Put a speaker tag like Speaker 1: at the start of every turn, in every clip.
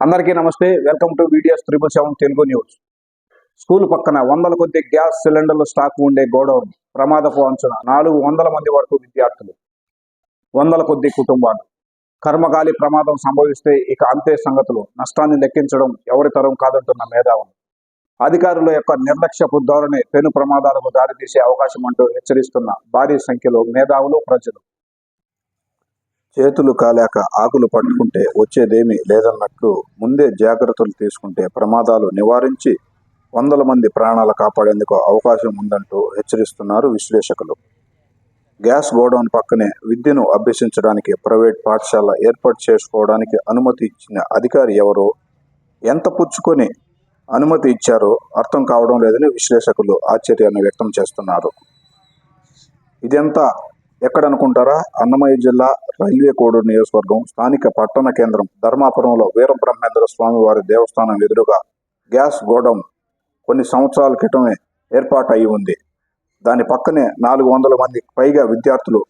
Speaker 1: అందరికీ నమస్తే. Welcome to videos triple seven Telugu news school పక్కన వందల కొద్ది గ్యాస్ సిలిండర్లు స్టాక్ ఉండే గోడౌన్ ప్రమాదపు అంచున నాలుగు వందల మంది వరకు విద్యార్థులు వందల కొద్ది కుటుంబాలు. కర్మగాలి ప్రమాదం సంభవిస్తే ఇక అంతే సంగతులు. నష్టాన్ని లెక్కించడం ఎవరి తరం కాదంటున్న మేధావులు. అధికారుల యొక్క నిర్లక్ష్యపు ధోరణి పెను ప్రమాదాలకు దారితీసే అవకాశం అంటూ హెచ్చరిస్తున్న భారీ సంఖ్యలో మేధావులు ప్రజలు.
Speaker 2: చేతులు కాలేక ఆకులు పట్టుకుంటే వచ్చేదేమీ లేదన్నట్లు ముందే జాగ్రత్తలు తీసుకుంటే ప్రమాదాలు నివారించి వందల మంది ప్రాణాలు కాపాడేందుకు అవకాశం ఉందంటూ హెచ్చరిస్తున్నారు విశ్లేషకులు. గ్యాస్ గోడౌన్ పక్కనే విద్యను అభ్యసించడానికి ప్రైవేట్ పాఠశాల ఏర్పాటు చేసుకోవడానికి అనుమతి ఇచ్చిన అధికారి ఎవరో ఎంత పుచ్చుకొని అనుమతి ఇచ్చారో అర్థం కావడం లేదని విశ్లేషకులు ఆశ్చర్యాన్ని వ్యక్తం చేస్తున్నారు. ఇదంతా ఎక్కడనుకుంటారా? అన్నమయ్య జిల్లా రైల్వే కోడూరు నియోజకవర్గం స్థానిక పట్టణ కేంద్రం ధర్మాపురంలో వీరబ్రహ్మేంద్ర స్వామి వారి దేవస్థానం ఎదురుగా గ్యాస్ గోడౌన్ కొన్ని సంవత్సరాల క్రితమే ఏర్పాటు అయి ఉంది. దాని పక్కనే నాలుగు వందల మంది పైగా విద్యార్థులు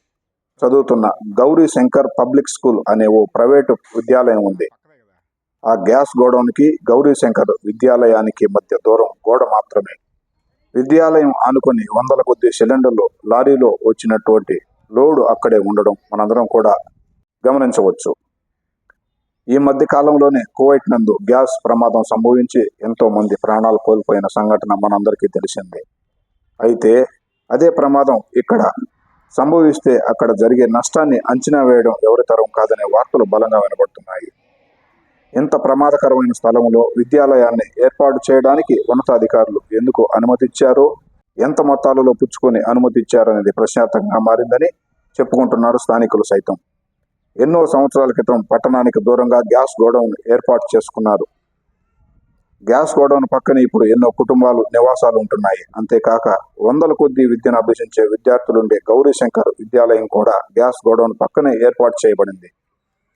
Speaker 2: చదువుతున్న గౌరీ శంకర్ పబ్లిక్ స్కూల్ అనే ఓ ప్రైవేటు విద్యాలయం ఉంది. ఆ గ్యాస్ గోడౌన్కి గౌరీ శంకర్ విద్యాలయానికి మధ్య దూరం గోడ మాత్రమే. విద్యాలయం ఆనుకొని వందల కొద్ది సిలిండర్లు లారీలో వచ్చినటువంటి లోడు అక్కడే ఉండడం మనందరం కూడా గమనించవచ్చు. ఈ మధ్య కాలంలోనే కువైట్ నందు గ్యాస్ ప్రమాదం సంభవించి ఎంతో మంది ప్రాణాలు కోల్పోయిన సంఘటన మనందరికీ తెలిసిందే. అయితే అదే ప్రమాదం ఇక్కడ సంభవిస్తే అక్కడ జరిగే నష్టాన్ని అంచనా వేయడం ఎవరి తరం కాదనే వార్తలు బలంగా వినబడుతున్నాయి. ఇంత ప్రమాదకరమైన స్థలంలో విద్యాలయాన్ని ఏర్పాటు చేయడానికి ఉన్నతాధికారులు ఎందుకు అనుమతిచ్చారో? ఎంత మొత్తాలలో పుచ్చుకొని అనుమతి ఇచ్చారనేది ప్రశ్నార్థకంగా మారిందని చెప్పుకుంటున్నారు స్థానికులు సైతం. ఎన్నో సంవత్సరాల క్రితం పట్టణానికి దూరంగా గ్యాస్ గోడౌన్ ఏర్పాటు చేసుకున్నారు. గ్యాస్ గోడౌన్ పక్కన ఇప్పుడు ఎన్నో కుటుంబాలు నివాసాలు ఉంటున్నాయి. అంతేకాక వందల కొద్ది విద్యను అభ్యసించే విద్యార్థులుండే గౌరీశంకర్ విద్యాలయం కూడా గ్యాస్ గోడౌన్ పక్కనే ఏర్పాటు చేయబడింది.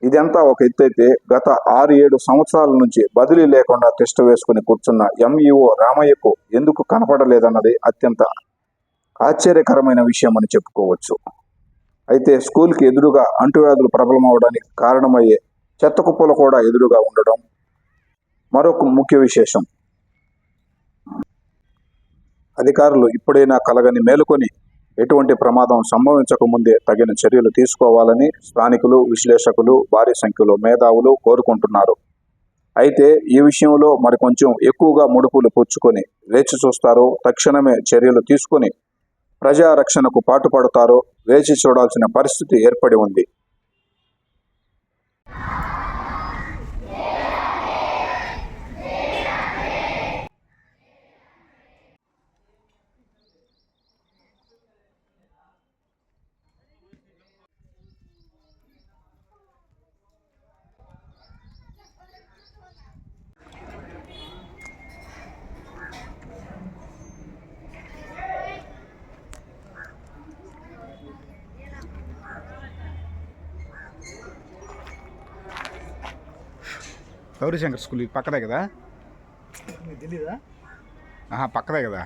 Speaker 2: ఇదంతా ఒక ఎత్తైతే గత ఆరు ఏడు సంవత్సరాల నుంచి బదిలీ లేకుండా టెస్ట్ వేసుకుని కూర్చున్న ఎంఈఓ రామయ్యకు ఎందుకు కనపడలేదన్నది అత్యంత ఆశ్చర్యకరమైన విషయం అని చెప్పుకోవచ్చు. అయితే స్కూల్కి ఎదురుగా అంటువ్యాధులు ప్రబలమవడానికి కారణమయ్యే చెత్త కుప్పలు కూడా ఎదురుగా ఉండడం మరొక ముఖ్య విశేషం. అధికారులు ఇప్పుడైనా కలగని మేలుకొని ఎటువంటి ప్రమాదం సంభవించక ముందే తగిన చర్యలు తీసుకోవాలని స్థానికులు విశ్లేషకులు భారీ సంఖ్యలో మేధావులు కోరుకుంటున్నారు. అయితే ఈ విషయంలో మరి కొంచెం ఎక్కువగా ముడుపులు పుచ్చుకొని వేచి చూస్తారో తక్షణమే చర్యలు తీసుకొని ప్రజా రక్షణకు పాటుపడతారో వేచి చూడాల్సిన పరిస్థితి ఏర్పడి ఉంది.
Speaker 3: గౌరీశంకర్ స్కూల్ ఇది పక్కదే కదా?
Speaker 4: తెలీదా?
Speaker 3: పక్కదే కదా?